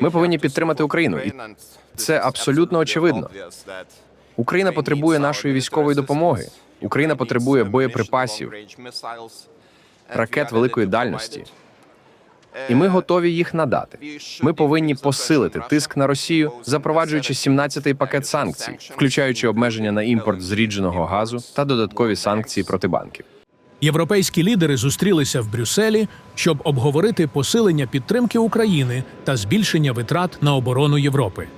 Ми повинні підтримати Україну, і це абсолютно очевидно. Україна потребує нашої військової допомоги. Україна потребує боєприпасів, ракет великої дальності, і ми готові їх надати. Ми повинні посилити тиск на Росію, запроваджуючи 17-й пакет санкцій, включаючи обмеження на імпорт зрідженого газу та додаткові санкції проти банків. Європейські лідери зустрілися в Брюсселі, щоб обговорити посилення підтримки України та збільшення витрат на оборону Європи.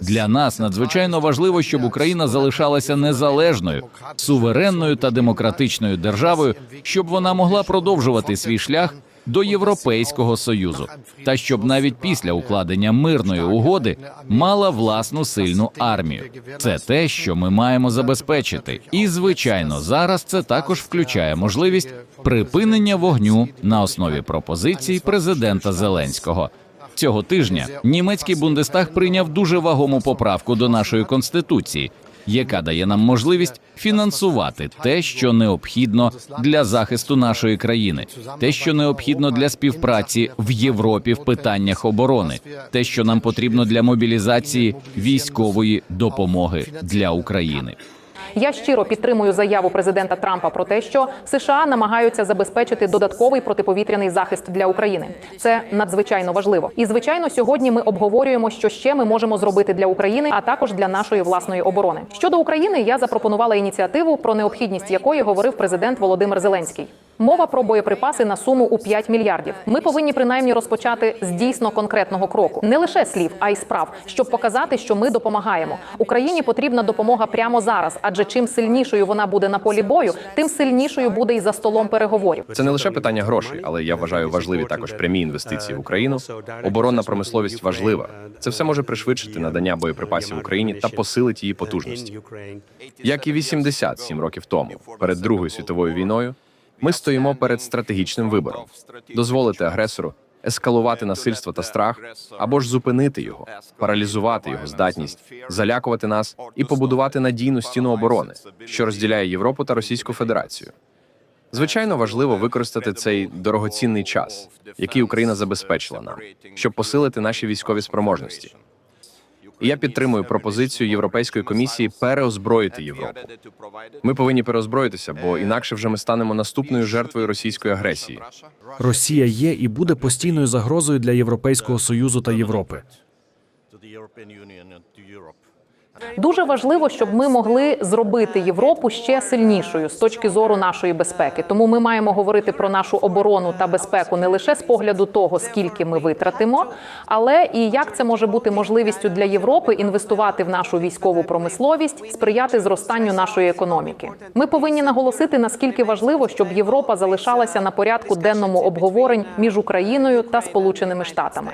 Для нас надзвичайно важливо, щоб Україна залишалася незалежною, суверенною та демократичною державою, щоб вона могла продовжувати свій шлях до Європейського союзу, та щоб навіть після укладення мирної угоди мала власну сильну армію. Це те, що ми маємо забезпечити. І звичайно, зараз це також включає можливість припинення вогню на основі пропозицій президента Зеленського. Цього тижня німецький Бундестаг прийняв дуже вагому поправку до нашої конституції, яка дає нам можливість фінансувати те, що необхідно для захисту нашої країни, те, що необхідно для співпраці в Європі в питаннях оборони, те, що нам потрібно для мобілізації військової допомоги для України. Я щиро підтримую заяву президента Трампа про те, що США намагаються забезпечити додатковий протиповітряний захист для України. Це надзвичайно важливо. І звичайно, сьогодні ми обговорюємо, що ще ми можемо зробити для України, а також для нашої власної оборони. Щодо України, я запропонувала ініціативу, про необхідність якої говорив президент Володимир Зеленський. Мова про боєприпаси на суму у 5 мільярдів. Ми повинні принаймні розпочати з дійсно конкретного кроку, не лише слів, а й справ, щоб показати, що ми допомагаємо. Україні потрібна допомога прямо зараз, адже чим сильнішою вона буде на полі бою, тим сильнішою буде і за столом переговорів. Це не лише питання грошей, але я вважаю важливі також прямі інвестиції в Україну. Оборонна промисловість важлива. Це все може пришвидшити надання боєприпасів Україні та посилить її потужності. Як і 87 років тому, перед Другою світовою війною, ми стоїмо перед стратегічним вибором: дозволити агресору ескалувати насильство та страх, або ж зупинити його, паралізувати його здатність, залякувати нас і побудувати надійну стіну оборони, що розділяє Європу та Російську Федерацію. Звичайно, важливо використати цей дорогоцінний час, який Україна забезпечила нам, щоб посилити наші військові спроможності. Я підтримую пропозицію Європейської комісії переозброїти Європу. Ми повинні переозброїтися, бо інакше вже ми станемо наступною жертвою російської агресії. Росія є і буде постійною загрозою для Європейського союзу та Європи. Дуже важливо, щоб ми могли зробити Європу ще сильнішою з точки зору нашої безпеки. Тому ми маємо говорити про нашу оборону та безпеку не лише з погляду того, скільки ми витратимо, але і як це може бути можливістю для Європи інвестувати в нашу військову промисловість, сприяти зростанню нашої економіки. Ми повинні наголосити наскільки важливо, щоб Європа залишалася на порядку денному обговорень між Україною та Сполученими Штатами.